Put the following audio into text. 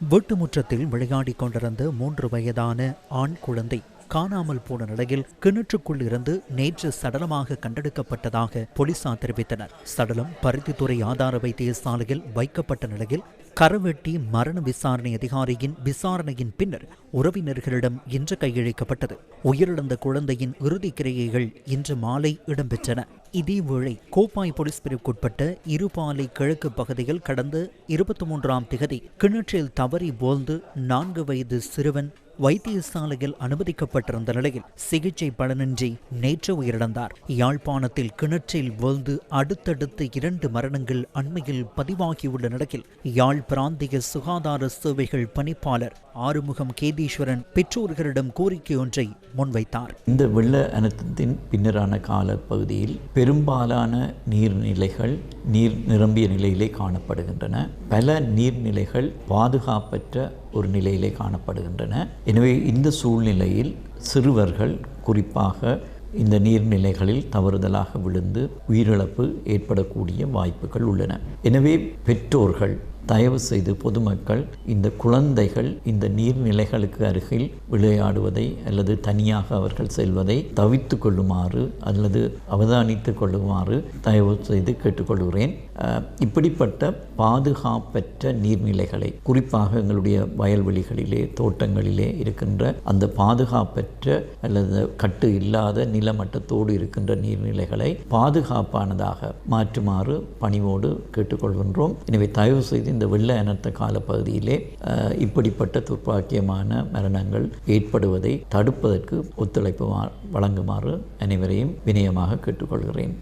வீட்டு முற்றத்தில் விளையாடிக் கொண்டிருந்த மூன்று வயதான ஆண் குழந்தை காணாமல் போன நிலையில் கிணற்றுக்குள் இருந்து நேற்று சடலமாக கண்டெடுக்கப்பட்டதாக போலீசார் தெரிவித்தனர். சடலம் பருத்தித்துறை ஆதார வைத்திய சாலையில் வைக்கப்பட்ட நிலையில் கரவெட்டி மரண விசாரணை அதிகாரியின் விசாரணையின் பின்னர் உறவினர்களிடம் இன்று கையளிக்கப்பட்டது. உயிரிழந்த குழந்தையின் இறுதி கிரையைகள் இன்று மாலை இடம்பெற்றன. இதேவேளை கோப்பாய் போலீஸ் பிரிவுக்குட்பட்ட இருபாலை கிழக்கு பகுதியில் கடந்த இருபத்தி மூன்றாம் திகதி கிணற்றில் தவறி போழ்ந்து நான்கு வயது சிறுவன் வைத்தியசாலையில் அனுமதிக்கப்பட்டிருந்த நிலையில் சிகிச்சை பலனின்றி நேற்று உயிரிழந்தார். யாழ்ப்பாணத்தில் கிணற்றில் வீழ்ந்து அடுத்தடுத்து இரண்டு மரணங்கள் அண்மையில் பதிவாகியுள்ள நிலையில் யாழ் பிராந்திய சுகாதார சேவைகள் பணிப்பாளர் ஆறுமுகம் கேதீஸ்வரன் பெற்றோர்களிடம் கோரிக்கை ஒன்றை முன்வைத்தார். இந்த வெள்ள அனர்த்தத்தின் பின்னரான கால பகுதியில் பெரும்பாலான நீர்நிலைகள் நீர் நிரம்பிய நிலையிலே காணப்படுகின்றன. பல நீர்நிலைகள் பாதுகாப்பற்ற ஒரு நிலையிலே காணப்படுகின்றன. எனவே இந்த சூழ்நிலையில் சிறுவர்கள் குறிப்பாக இந்த நீர்நிலைகளில் தவறுதலாக விழுந்து உயிரிழப்பு ஏற்படக்கூடிய வாய்ப்புகள் உள்ளன. எனவே பெற்றோர்கள் தயவு செய்து பொதுமக்கள் இந்த குழந்தைகள் இந்த நீர்நிலைகளுக்கு அருகில் விளையாடுவதை அல்லது தனியாக அவர்கள் செல்வதை தவித்து கொள்ளுமாறு அல்லது அவதானித்து கொள்ளுமாறு தயவு செய்து கேட்டுக்கொள்கிறேன் இப்படிப்பட்ட பாதுகாப்பற்ற நீர்நிலைகளை குறிப்பாக எங்களுடைய வயல்வெளிகளிலே தோட்டங்களிலே இருக்கின்ற அந்த பாதுகாப்பற்ற அல்லது கட்டு இல்லாத நிலமட்டத்தோடு இருக்கின்ற நீர்நிலைகளை பாதுகாப்பானதாக மாற்றுமாறு பணிவோடு கேட்டுக்கொள்கின்றோம். எனவே தயவு செய்து இந்த வெள்ள அனர்த்த கால பகுதியிலே இப்படிப்பட்ட துர்ப்பாக்கியமான மரணங்கள் ஏற்படுவதை தடுப்பதற்கு ஒத்துழைப்பு வழங்குமாறு அனைவரையும் வினயமாக கேட்டுக்கொள்கிறேன்.